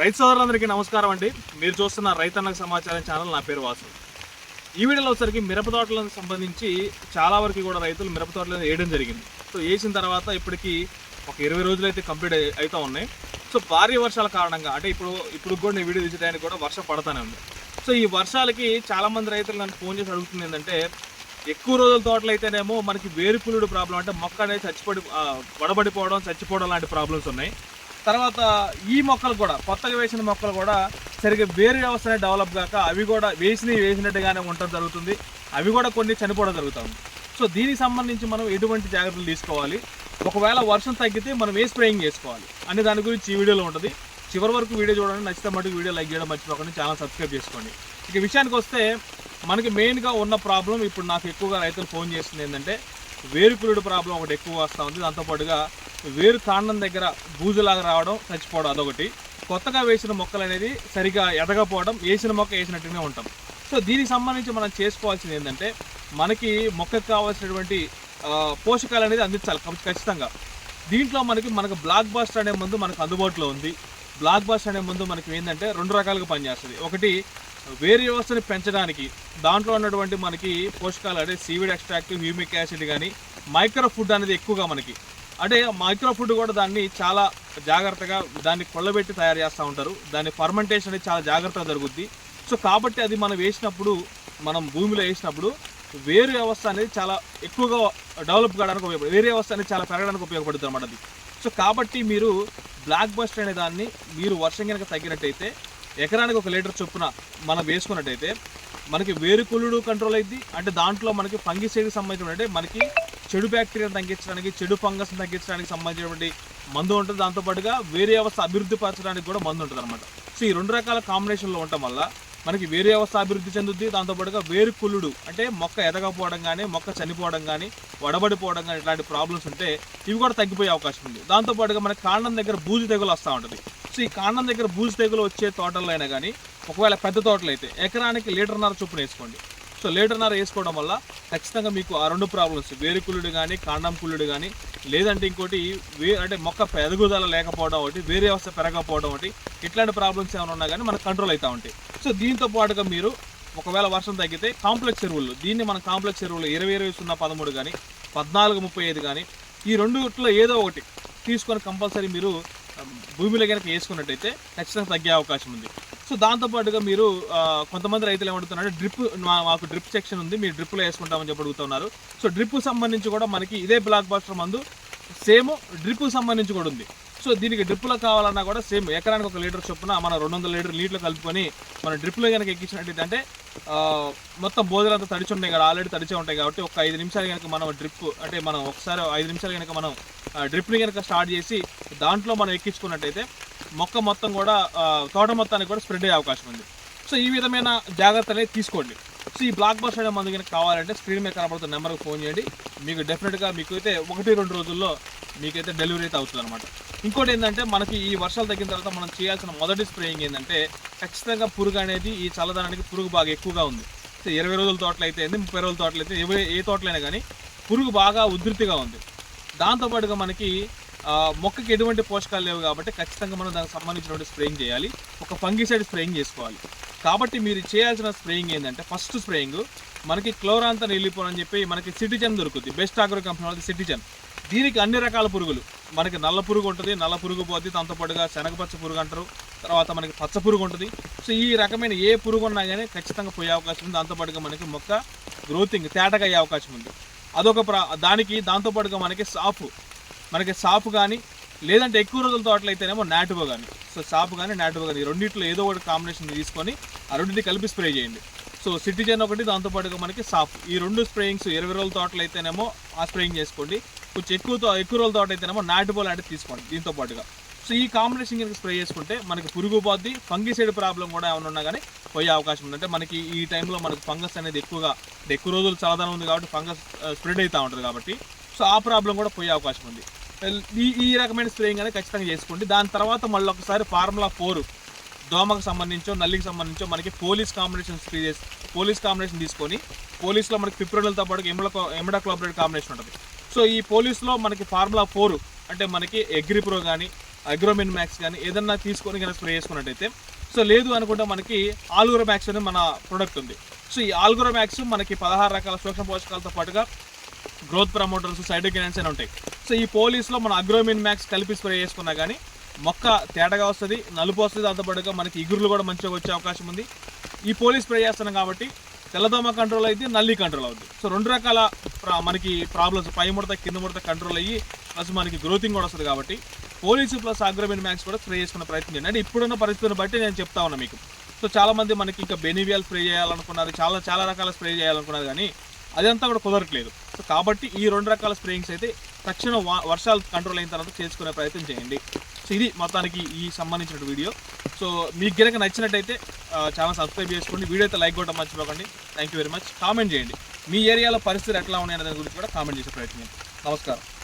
రైతు సోదరులందరికీ నమస్కారం అండి. మీరు చూస్తున్న రైతన్నకు సమాచారం ఛానల్ నా పేరు వాసు. ఈ వీడియోలో వచ్చరికి మిరప తోటలకు సంబంధించి చాలా వరకు కూడా రైతులు మిరప తోటలను వేయడం జరిగింది. సో వేసిన తర్వాత ఇప్పటికీ ఒక ఇరవై రోజులు అయితే కంప్లీట్ అవుతూ ఉన్నాయి. సో భారీ వర్షాల కారణంగా అంటే ఇప్పుడు ఇప్పుడు కూడా నేను వీడియో తీసేయడానికి కూడా వర్షం పడతానే ఉంది. సో ఈ వర్షాలకి చాలామంది రైతులు నన్ను ఫోన్ చేసి అడుగుతుంది ఏంటంటే ఎక్కువ రోజుల తోటలు అయితేనేమో మనకి వేరుపులుడు ప్రాబ్లం అంటే మొక్క అనేది చచ్చిపడి వడబడిపోవడం చచ్చిపోవడం లాంటి ప్రాబ్లమ్స్ ఉన్నాయి. తర్వాత ఈ మొక్కలు కూడా కొత్తగా వేసిన మొక్కలు కూడా సరిగ్గా వేరు వ్యవస్థ అనేది డెవలప్ కాక అవి కూడా వేసినవి వేసినట్టుగానే ఉండటం జరుగుతుంది. అవి కూడా కొన్ని చనిపోవడం జరుగుతుంది సో దీనికి సంబంధించి మనం ఎటువంటి జాగ్రత్తలు తీసుకోవాలి? ఒకవేళ వర్షం తగ్గితే మనం ఏ స్ప్రేయింగ్ చేసుకోవాలి? అనే దాని గురించి ఈ వీడియోలో ఉంటుంది. చివరి వరకు వీడియో చూడండి. నచ్చితే మటుకు వీడియో లైక్ చేయడం మర్చిపోకండి. ఛానల్ సబ్స్క్రైబ్ చేసుకోండి. ఇక విషయానికి వస్తే మనకి మెయిన్గా ఉన్న ప్రాబ్లం ఇప్పుడు నాకు ఎక్కువగా రైతులు ఫోన్ చేస్తుంది ఏంటంటే వేరుకులుడు ప్రాబ్లం ఒకటి ఎక్కువ వస్తూ ఉంది. దాంతోపాటుగా వేరు కాండం దగ్గర బూజులాగా రావడం చచ్చిపోవడం అదొకటి. కొత్తగా వేసిన మొక్కలు అనేది సరిగా ఎదగపోవడం వేసిన మొక్క వేసినట్టుగానే ఉంటాం. సో దీనికి సంబంధించి మనం చేసుకోవాల్సింది ఏంటంటే మనకి మొక్కకు కావాల్సినటువంటి పోషకాలు అనేది అందించాలి ఖచ్చితంగా. దీంట్లో మనకి మనకు బ్లాక్ బాస్టర్ అనే ముందు మనకు అందుబాటులో ఉంది. బ్లాక్ బాస్టర్ అనే ముందు మనకి ఏంటంటే రెండు రకాలుగా పనిచేస్తుంది. ఒకటి వేరు వ్యవస్థని పెంచడానికి దాంట్లో ఉన్నటువంటి మనకి పోషకాలు అంటే సీవిడ్ ఎక్స్ట్రాక్ట్ హ్యూమిక్ యాసిడ్ కానీ మైక్రో ఫుడ్ అనేది ఎక్కువగా మనకి. అంటే మైక్రో ఫుడ్ కూడా దాన్ని చాలా జాగ్రత్తగా దాన్ని కొళ్ళబెట్టి తయారు చేస్తూ ఉంటారు. దాని ఫర్మెంటేషన్ అనేది చాలా జాగ్రత్తగా జరుగుద్ది. సో కాబట్టి అది మనం వేసినప్పుడు మనం భూమిలో వేసినప్పుడు వేరు వ్యవస్థ అనేది చాలా ఎక్కువగా డెవలప్ కావడానికి ఉపయోగపడుతుంది. వేరే వ్యవస్థ అనేది చాలా పెరగడానికి ఉపయోగపడుతుంది అన్నమాట అది. సో కాబట్టి మీరు బ్లాక్ బస్టర్ అనే దాన్ని మీరు వర్షం కనుక తగ్గినట్టయితే ఎకరానికి ఒక లీటర్ చొప్పున మనం వేసుకున్నట్టయితే మనకి వేరు కుళ్ళుడు కంట్రోల్ అయింది అంటే దాంట్లో మనకి ఫంగిసైడ్కి సంబంధించిన అంటే మనకి చెడు బ్యాక్టీరియాను తగ్గించడానికి చెడు ఫంగస్ తగ్గించడానికి సంబంధించినటువంటి మందు ఉంటుంది. దాంతోపాటుగా వేరే వ్యవస్థ అభివృద్ధి పరచడానికి కూడా మందు ఉంటుంది అనమాట సో ఈ రెండు రకాల కాంబినేషన్లో ఉండటం వల్ల మనకి వేరే వ్యవస్థ అభివృద్ధి చెందుద్ది. దాంతోపాటుగా వేరు కుళ్ళుడు అంటే మొక్క ఎదగకపోవడం కానీ మొక్క చనిపోవడం కానీ వడబడిపోవడం కానీ ఇట్లాంటి ప్రాబ్లమ్స్ ఉంటే ఇవి కూడా తగ్గిపోయే అవకాశం ఉంది. దాంతోపాటుగా మన కాండం దగ్గర బూజు తెగులు వస్తూ ఉంటుంది. సో ఈ కాండం దగ్గర బూజు తెగులు వచ్చే తోటల్లో అయినా కానీ ఒకవేళ పెద్ద తోటలు అయితే ఎకరానికి లీటర్న్నర చొప్పున వేసుకోండి. సో లీటర్న్నర వేసుకోవడం వల్ల ఖచ్చితంగా మీకు ఆ రెండు ప్రాబ్లమ్స్ వేరు కుళ్ళుడు కానీ కాండం కుళ్ళుడు కానీ లేదంటే ఇంకోటి వే అంటే మొక్క ఎదుగుదల లేకపోవడం ఒకటి వేరే వ్యవస్థ పెరగకపోవడం ఒకటి ఇట్లాంటి ప్రాబ్లమ్స్ ఏమైనా ఉన్నా కానీ మనకు కంట్రోల్ అవుతూ ఉంటాయి. సో దీంతో పాటుగా మీరు ఒకవేళ వర్షం తగ్గితే కాంప్లెక్స్ ఎరువులు దీన్ని మనం కాంప్లెక్స్ ఎరువులు ఇరవై ఇరవై సున్నా పదమూడు కానీ పద్నాలుగు ముప్పై ఐదు కానీ ఈ రెండుట్లో ఏదో ఒకటి తీసుకొని కంపల్సరీ మీరు భూమిలో కనుక వేసుకున్నట్టయితే ఖచ్చితంగా తగ్గే అవకాశం ఉంది. సో దాంతోపాటుగా మీరు కొంతమంది రైతులు ఏమడుగుతున్నారంటే డ్రిప్ మా- మాకు డ్రిప్ సెక్షన్ ఉంది మీరు డ్రిప్లో వేసుకుంటామని చెప్పి అడుగుతున్నారు. సో డ్రిప్ సంబంధించి కూడా మనకి ఇదే బ్లాక్ బాస్టర్ మందు సేమ్ డ్రిప్ సంబంధించి కూడా ఉంది. సో దీనికి డ్రిప్లో కావాలన్నా కూడా సేమ్ ఎకరానికి ఒక లీటర్ చొప్పున మన రెండు వందల లీటర్ నీటిలో కలుపుకొని మన డ్రిప్లో కనుక ఎక్కించినట్టయితే అంటే మొత్తం బోధలంతా తడిచి ఉంటాయి కదా ఆల్రెడీ తడిచే ఉంటాయి కాబట్టి ఒక ఐదు నిమిషాలు కనుక మనం డ్రిప్ అంటే మనం ఒకసారి ఐదు నిమిషాలు కనుక మనం డ్రిప్ని కనుక స్టార్ట్ చేసి దాంట్లో మనం ఎక్కించుకున్నట్టయితే మొక్క మొత్తం కూడా తోట మొత్తానికి కూడా స్ప్రెడ్ అయ్యే అవకాశం ఉంది. సో ఈ విధమైన జాగ్రత్తలు తీసుకోండి. సో ఈ బ్లాక్ బస్టర్ అనే మందు కనుక కావాలంటే స్క్రీన్ మీద కనబడుతున్న నెంబర్కి ఫోన్ చేయండి. మీకు డెఫినెట్గా మీకు అయితే ఒకటి రెండు రోజుల్లో మీకైతే డెలివరీ అయితే అవుతుంది అనమాట ఇంకోటి ఏంటంటే మనకి ఈ వర్షాలు తగ్గిన తర్వాత మనం చేయాల్సిన మొదటి స్ప్రేయింగ్ ఏంటంటే ఖచ్చితంగా పురుగు అనేది ఈ చల్లదనానికి పురుగు బాగా ఎక్కువగా ఉంది. సో ఇరవై రోజుల తోటలు అయితే ఏంది ముప్పై రోజుల తోటలు అయితే ఏ తోటలైనా కానీ పురుగు బాగా ఉధృతిగా ఉంది. దాంతోపాటుగా మనకి మొక్కకి ఎటువంటి పోషకాలు లేవు కాబట్టి ఖచ్చితంగా మనం దానికి సంబంధించినటువంటి స్ప్రేయింగ్ చేయాలి. ఒక ఫంగిసైడ్ స్ప్రేయింగ్ చేసుకోవాలి. కాబట్టి మీరు చేయాల్సిన స్ప్రేయింగ్ ఏంటంటే ఫస్ట్ స్ప్రేయింగ్ మనకి క్లోరాంత నిలిపోన్ అని చెప్పి మనకి సిటిజన్ దొరుకుతుంది బెస్ట్ ఆగ్రో కంపెనీ వాళ్ళది సిటిజన్. దీనికి అన్ని రకాల పురుగులు. మనకి నల్ల పురుగు ఉంటుంది నల్ల పురుగు పోద్ది దాంతోపాటుగా శనగపచ్చ పురుగు అంటారు. తర్వాత మనకి పచ్చ పురుగు ఉంటుంది. సో ఈ రకమైన ఏ పురుగు ఉన్నా కానీ ఖచ్చితంగా పోయే అవకాశం ఉంది. దాంతోపాటుగా మనకి మొక్క గ్రోతింగ్ తేటగా అయ్యే అవకాశం ఉంది. అదొక ప్రా దానికి దాంతోపాటుగా మనకి సాఫ్ మనకి సాపు కానీ లేదంటే ఎక్కువ రోజుల తోటలు అయితేనేమో నాటువో కానీ సో సాపు కానీ నాటుబో కానీ రెండింటిలో ఏదో ఒకటి కాంబినేషన్ తీసుకొని ఆ రెండింటి కలిపి స్ప్రే చేయండి. సో సిటిజన్ ఒకటి దాంతోపాటుగా మనకి సాఫ్ ఈ రెండు స్ప్రేయింగ్స్ ఇరవై రోజుల తోటలు అయితేనేమో ఆ స్ప్రేయింగ్ చేసుకోండి. కొంచెం ఎక్కువ ఎక్కువ రోజుల తోట అయితేనేమో నాటుబో లాంటివి తీసుకోండి దీంతో పాటుగా. సో ఈ కాంబినేషన్ కనుక స్ప్రే చేసుకుంటే మనకి పురుగు పోద్ది ఫంగిసైడ్ ప్రాబ్లం కూడా ఏమైనా ఉన్నా కానీ పోయే అవకాశం ఉంది. అంటే మనకి ఈ టైంలో మనకి ఫంగస్ అనేది ఎక్కువగా ఎక్కువ రోజులు చల్లదనం ఉంది కాబట్టి ఫంగస్ స్ప్రెడ్ అవుతూ ఉంటుంది కాబట్టి. సో ఆ ప్రాబ్లం కూడా పోయే అవకాశం ఉంది. ఈ ఈ రకమైన స్ప్రేయింగ్ అనేది ఖచ్చితంగా చేసుకోండి. దాని తర్వాత మళ్ళీ ఒకసారి ఫార్ములా ఫోర్ దోమకు సంబంధించో నల్లికి సంబంధించో మనకి పోలీస్ కాంబినేషన్ స్ప్రే చేసి పోలీస్ కాంబినేషన్ తీసుకొని పోలీస్లో మనకి పిప్రోడల్తో పాటు ఎమిడ ఎమిడా క్లోబరేట్ కాంబినేషన్ ఉంటుంది. సో ఈ పోలీస్లో మనకి ఫార్ములా ఫోర్ అంటే మనకి అగ్రిప్రో కానీ అగ్రోమిన్ మ్యాక్స్ కానీ ఏదన్నా తీసుకొని కనుక స్ప్రే చేసుకున్నట్టయితే సో లేదు అనుకుంటే మనకి ఆల్గోరో మ్యాక్స్ అనే మన ప్రొడక్ట్ ఉంది. సో ఈ ఆల్గోరో మ్యాక్స్ మనకి పదహారు రకాల సూక్ష్మ పోషకాలతో పాటుగా గ్రోత్ ప్రమోటర్స్ సైటోకినైన్స్ అని ఉంటాయి. సో ఈ పోలీస్లో మన అగ్రోమిన్ మ్యాక్స్ కలిపి స్ప్రే చేసుకున్నా కానీ మొక్క తేటగా వస్తుంది నలుపు వస్తుంది దాంతోపాటుగా మనకి ఇగురులు కూడా మంచిగా వచ్చే అవకాశం ఉంది. ఈ పోలీస్ స్ప్రే చేస్తున్నాం కాబట్టి తెల్లదోమ కంట్రోల్ అయితే నల్లి కంట్రోల్ అవుతుంది సో రెండు రకాల ప్రా- మనకి ప్రాబ్లమ్స్ పై ముడత కింద ముడత కంట్రోల్ అయ్యి ప్లస్ మనకి గ్రోతింగ్ కూడా వస్తుంది కాబట్టి పోలీసు ప్లస్ అగ్రోమిన్ మ్యాక్స్ కూడా స్ప్రే చేసుకునే ప్రయత్నం చేయండి. అంటే ఇప్పుడున్న పరిస్థితిని బట్టి నేను చెప్తా ఉన్నా మీకు. సో చాలామంది మనకి ఇంకా బెనివియల్ స్ప్రే చేయాలనుకున్నారు చాలా చాలా రకాల స్ప్రే చేయాలనుకున్నారు కానీ అదంతా కూడా కుదరట్లేదు. కాబట్టి ఈ రెండు రకాల స్ప్రేయింగ్స్ అయితే తక్షణ వా- వర్షాలు కంట్రోల్ అయిన తర్వాత చేసుకునే ప్రయత్నం చేయండి. సో ఇది మొత్తానికి ఈ సంబంధించిన వీడియో. సో మీకు కనుక నచ్చినట్టయితే ఛానల్ సబ్స్క్రైబ్ చేసుకోండి. వీడియో అయితే లైక్ కూడా మర్చిపోకండి. Thank you very much. Comment చేయండి. మీ ఏరియాలో పరిస్థితులు ఎట్లా ఉన్నాయి అనే దాని గురించి కూడా కామెంట్ చేసే ప్రయత్నం నమస్కారం.